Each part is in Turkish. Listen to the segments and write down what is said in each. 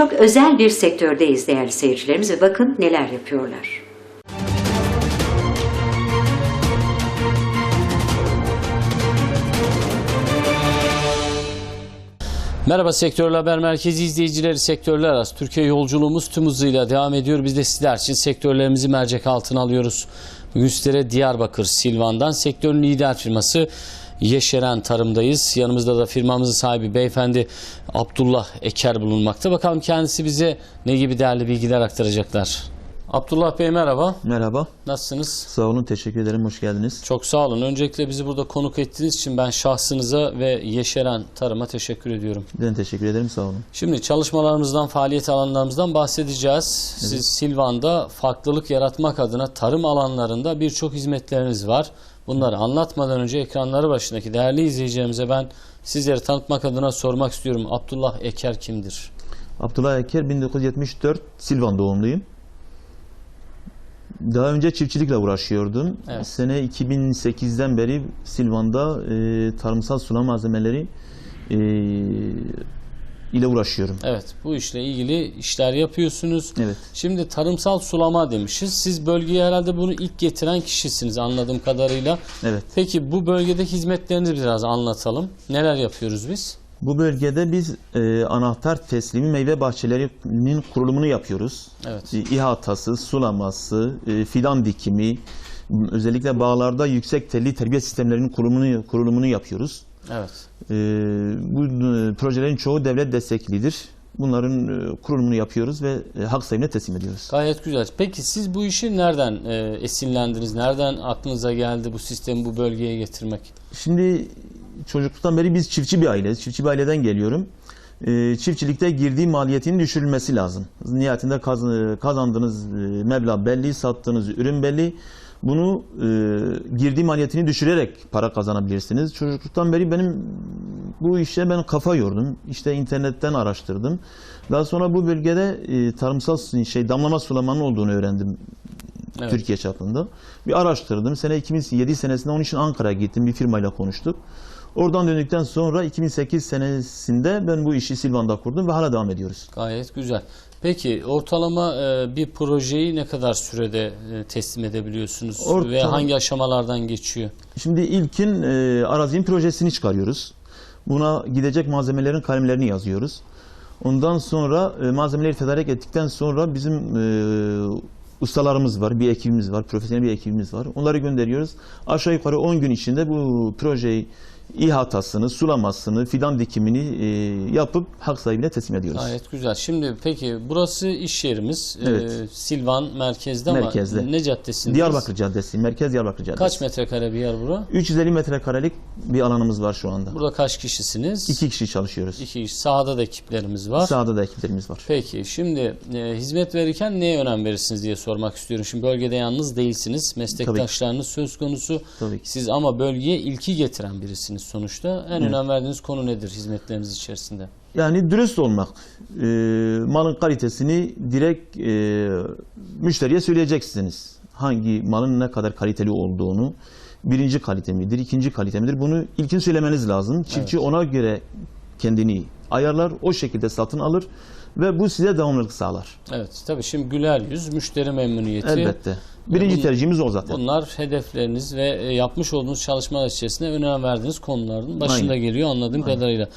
çok özel bir sektördeyiz değerli seyircilerimiz ve bakın neler yapıyorlar. Merhaba Sektörler Haber Merkezi izleyicileri sektörler arası Türkiye yolculuğumuz tüm hızıyla devam ediyor. Biz de sizler için sektörlerimizi mercek altına alıyoruz. Bugün sizlere Diyarbakır Silvan'dan sektörün lider firması Yeşeren Tarım'dayız. Yanımızda da firmamızın sahibi beyefendi Abdullah Eker bulunmakta. Bakalım kendisi bize ne gibi değerli bilgiler aktaracaklar. Abdullah Bey merhaba. Merhaba. Nasılsınız? Sağ olun. Teşekkür ederim. Hoş geldiniz. Çok sağ olun. Öncelikle bizi burada konuk ettiğiniz için ben şahsınıza ve Yeşeren Tarım'a teşekkür ediyorum. Ben teşekkür ederim. Sağ olun. Şimdi çalışmalarımızdan, faaliyet alanlarımızdan bahsedeceğiz. Siz Silvan'da farklılık yaratmak adına tarım alanlarında birçok hizmetleriniz var. Bunları anlatmadan önce ekranları başındaki değerli izleyicilerimize ben sizleri tanıtmak adına sormak istiyorum. Abdullah Eker kimdir? Abdullah Eker 1974 Silvan doğumluyum. Daha önce çiftçilikle uğraşıyordum. Evet. Sene 2008'den beri Silvan'da e, tarımsal sulama malzemeleri e, ile uğraşıyorum. Evet, bu işle ilgili işler yapıyorsunuz. Evet. Şimdi tarımsal sulama demişiz. Siz bölgeye herhalde bunu ilk getiren kişisiniz anladığım kadarıyla. Evet. Peki bu bölgedeki hizmetlerinizi biraz anlatalım. Neler yapıyoruz biz? Bu bölgede biz e, anahtar teslimi meyve bahçelerinin kurulumunu yapıyoruz. Evet. E, İhatası, sulaması, e, fidan dikimi, özellikle bağlarda yüksek telli terbiye sistemlerinin kurulumunu, kurulumunu yapıyoruz. Evet. E, bu projelerin çoğu devlet desteklidir. Bunların e, kurulumunu yapıyoruz ve e, hak sahibine teslim ediyoruz. Gayet güzel. Peki siz bu işi nereden e, esinlendiniz? Nereden aklınıza geldi bu sistemi bu bölgeye getirmek? Şimdi çocukluktan beri biz çiftçi bir aileyiz. Çiftçi bir aileden geliyorum. Ee, çiftçilikte girdiği maliyetin düşürülmesi lazım. Nihayetinde kaz- kazandığınız meblağ belli, sattığınız ürün belli. Bunu e, girdiği maliyetini düşürerek para kazanabilirsiniz. Çocukluktan beri benim bu işe ben kafa yordum. İşte internetten araştırdım. Daha sonra bu bölgede e, tarımsal şey damlama sulamanın olduğunu öğrendim. Evet. Türkiye çapında. Bir araştırdım. Sene 2007 senesinde onun için Ankara'ya gittim. Bir firmayla konuştuk. Oradan döndükten sonra 2008 senesinde ben bu işi Silvan'da kurdum ve hala devam ediyoruz. Gayet güzel. Peki ortalama e, bir projeyi ne kadar sürede e, teslim edebiliyorsunuz ve Ortalama- hangi aşamalardan geçiyor? Şimdi ilkin e, arazinin projesini çıkarıyoruz. Buna gidecek malzemelerin kalemlerini yazıyoruz. Ondan sonra e, malzemeleri tedarik ettikten sonra bizim e, ustalarımız var, bir ekibimiz var, profesyonel bir ekibimiz var. Onları gönderiyoruz. Aşağı yukarı 10 gün içinde bu projeyi ihatasını, sulamasını, fidan dikimini e, yapıp hak sahibine teslim ediyoruz. Gayet güzel. Şimdi peki burası iş yerimiz. E, Evet. Silvan merkezde, Merkezde. ama ne caddesindeyiz? Diyarbakır Caddesi, Merkez Diyarbakır Caddesi. Kaç metrekare bir yer bura? 350 metrekarelik bir alanımız var şu anda. Burada kaç kişisiniz? İki kişi çalışıyoruz. İki kişi. Sahada da ekiplerimiz var. Sağda da ekiplerimiz var. Peki şimdi e, hizmet verirken neye önem verirsiniz diye sormak istiyorum. Şimdi bölgede yalnız değilsiniz. Meslektaşlarınız söz konusu. Tabii. Siz ama bölgeye ilki getiren birisiniz sonuçta. En önem verdiğiniz konu nedir hizmetleriniz içerisinde? Yani dürüst olmak. Ee, malın kalitesini direkt e, müşteriye söyleyeceksiniz. Hangi malın ne kadar kaliteli olduğunu. Birinci kalite midir, ikinci kalite midir? Bunu ilkin söylemeniz lazım. Çiftçi ona göre kendini ayarlar, o şekilde satın alır ve bu size devamlılık sağlar. Evet tabii şimdi güler yüz, müşteri memnuniyeti. Elbette. Birinci Bun- tercihimiz o zaten. Bunlar hedefleriniz ve e, yapmış olduğunuz çalışmalar içerisinde önem verdiğiniz konuların başında Aynen. geliyor anladığım kadarıyla.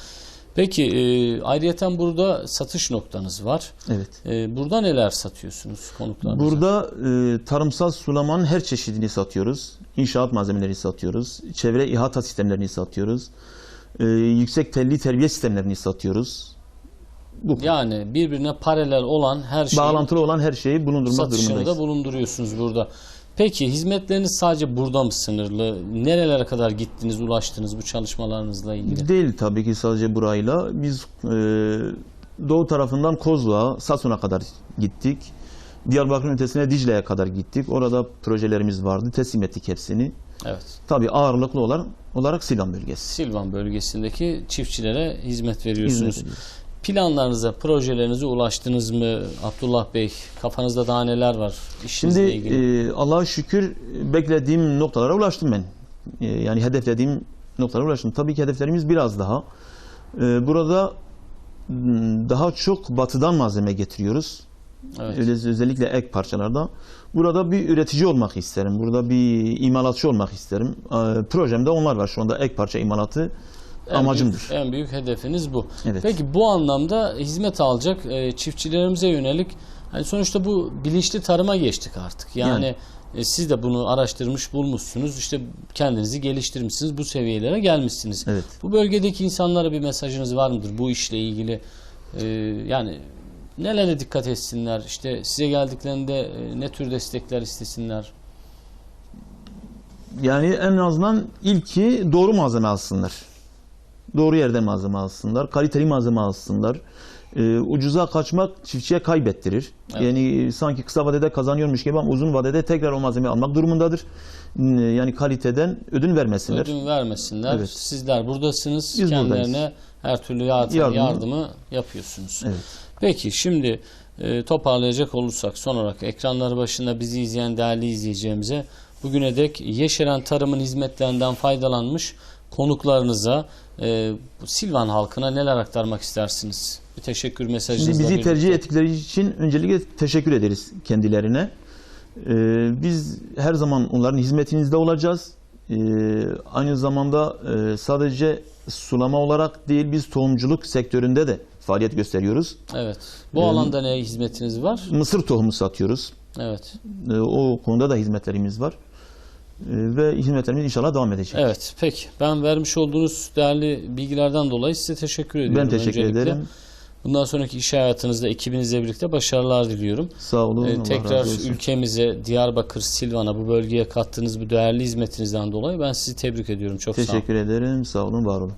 Peki e, ayrıyeten burada satış noktanız var. Evet. E, burada neler satıyorsunuz konuklarınıza? Burada e, tarımsal sulamanın her çeşidini satıyoruz. İnşaat malzemeleri satıyoruz. Çevre ihata sistemlerini satıyoruz. E, yüksek telli terbiye sistemlerini satıyoruz. Bu Yani birbirine paralel olan her şeyi bağlantılı olan her şeyi bulundurmak durumundayız. da bulunduruyorsunuz burada. Peki hizmetleriniz sadece burada mı sınırlı? Nerelere kadar gittiniz, ulaştınız bu çalışmalarınızla ilgili? Değil tabii ki sadece burayla. Biz e, doğu tarafından Kozluğa, Sasun'a kadar gittik. Diyarbakır'ın ötesine Dicle'ye kadar gittik. Orada projelerimiz vardı. Teslim ettik hepsini. Evet. Tabii ağırlıklı olarak, olarak Silvan bölgesi. Silvan bölgesindeki çiftçilere hizmet veriyorsunuz. Hizmet ediyoruz. Planlarınıza, projelerinize ulaştınız mı Abdullah Bey? Kafanızda daha neler var Şimdi işinizle ilgili? e, Allah'a şükür beklediğim noktalara ulaştım ben. E, yani hedeflediğim noktalara ulaştım. Tabii ki hedeflerimiz biraz daha. E, burada m, daha çok batıdan malzeme getiriyoruz. Evet. Özellikle ek parçalarda. Burada bir üretici olmak isterim. Burada bir imalatçı olmak isterim. Ee, projemde onlar var şu anda ek parça imalatı En amacımdır. Büyük, en büyük hedefiniz bu. Evet. Peki bu anlamda hizmet alacak e, çiftçilerimize yönelik hani sonuçta bu bilinçli tarıma geçtik artık. Yani, Yani. e, siz de bunu araştırmış bulmuşsunuz. İşte kendinizi geliştirmişsiniz. Bu seviyelere gelmişsiniz. Evet. Bu bölgedeki insanlara bir mesajınız var mıdır bu işle ilgili? E, yani nelere dikkat etsinler? İşte size geldiklerinde e, ne tür destekler istesinler? Yani en azından ilki doğru malzeme alsınlar. Doğru yerden malzeme alsınlar. Kaliteli malzeme alsınlar. Ee, ucuza kaçmak çiftçiye kaybettirir. Evet. Yani sanki kısa vadede kazanıyormuş gibi ama uzun vadede tekrar o malzemeyi almak durumundadır. Yani kaliteden ödün vermesinler. Ödün vermesinler. Evet. Sizler buradasınız. Biz Kendilerine buradayız. her türlü yardım, Yardımı- yardımı yapıyorsunuz. Evet. Peki şimdi e, toparlayacak olursak son olarak ekranları başında bizi izleyen değerli izleyicilerimize bugüne dek Yeşeren Tarım'ın hizmetlerinden faydalanmış konuklarınıza e, Silvan halkına neler aktarmak istersiniz? Bir teşekkür mesajınızla Şimdi bizi birlikte. tercih ettikleri için öncelikle teşekkür ederiz kendilerine. Ee, biz her zaman onların hizmetinizde olacağız. Ee, aynı zamanda e, sadece sulama olarak değil biz tohumculuk sektöründe de faaliyet gösteriyoruz. Evet. Bu Ee, alanda ne hizmetiniz var? Mısır tohumu satıyoruz. Evet. Ee, o konuda da hizmetlerimiz var. Ee, ve hizmetlerimiz inşallah devam edecek. Evet. Peki. Ben vermiş olduğunuz değerli bilgilerden dolayı size teşekkür ediyorum. ben teşekkür öncelikle. ederim. Bundan sonraki iş hayatınızda ekibinizle birlikte başarılar diliyorum. Sağ olun. Ee, tekrar ülkemize, Diyarbakır, Silvan'a bu bölgeye kattığınız bu değerli hizmetinizden dolayı ben sizi tebrik ediyorum. Çok sağ olun. Teşekkür ederim. Sağ olun, var olun.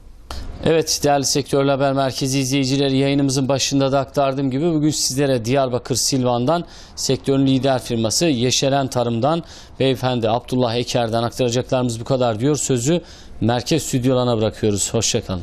Evet değerli Sektörler Haber Merkezi izleyicileri yayınımızın başında da aktardığım gibi bugün sizlere Diyarbakır Silvan'dan sektörün lider firması Yeşeren Tarım'dan beyefendi Abdullah Eker'den aktaracaklarımız bu kadar diyor. Sözü merkez stüdyolarına bırakıyoruz. Hoşçakalın.